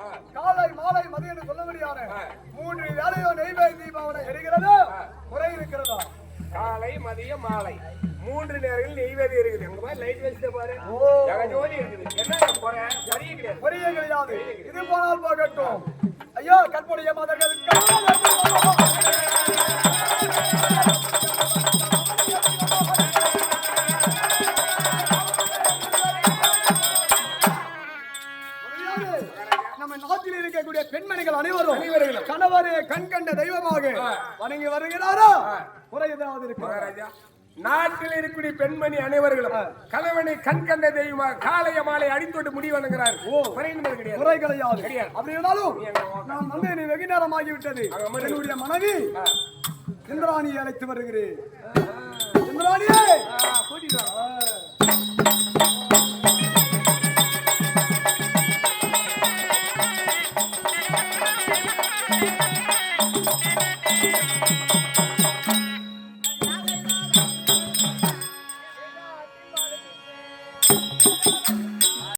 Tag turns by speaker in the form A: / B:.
A: காலை மாலை மதியம் சொல்லபடியான மூன்று வேலையோ நெய்வேதி தீபாவளி எரிகிறதோ குறை இருக்கிறதா? காலை மதியம் மாலை. மூன்று நேரங்கள் நெய்வேதி இருக்குது உங்க மாதிரி லைட் பாரு. ஜோதி இருக்குது. என்ன குறை? சரியே கிடையாது.
B: இது போனால் போகட்டும். ஐயோ கற்புடைய மதர்கள் நம்ம நாட்டில் இருக்கக்கூடிய பெண்மணிகள் அனைவரும்
A: அனைவர்களும்.
B: கணவரே கண் கண்ட தெய்வமாக வணங்கி வருகிறாரோ? குறை ஏதாவது இருக்கு?
A: மகாராஜா நாட்டில் இருக்கக்கூடிய பெண்மணி அனைவர்களும் கணவனை கண் கண்ட தெய்வமா காலைய மாலை அடித்தோட்டு முடி வணங்குறார் ஓ. குறைந்தது கிடையாது.
B: அப்படி இருந்தாலும் நான் வந்து வெகு நேரம் ஆகிவிட்டது. என்னுடைய மனைவி இந்திராணியை அழைத்து வருகிறேன். இந்திராணியே
A: ஆ, கூட்டிட்டு வா.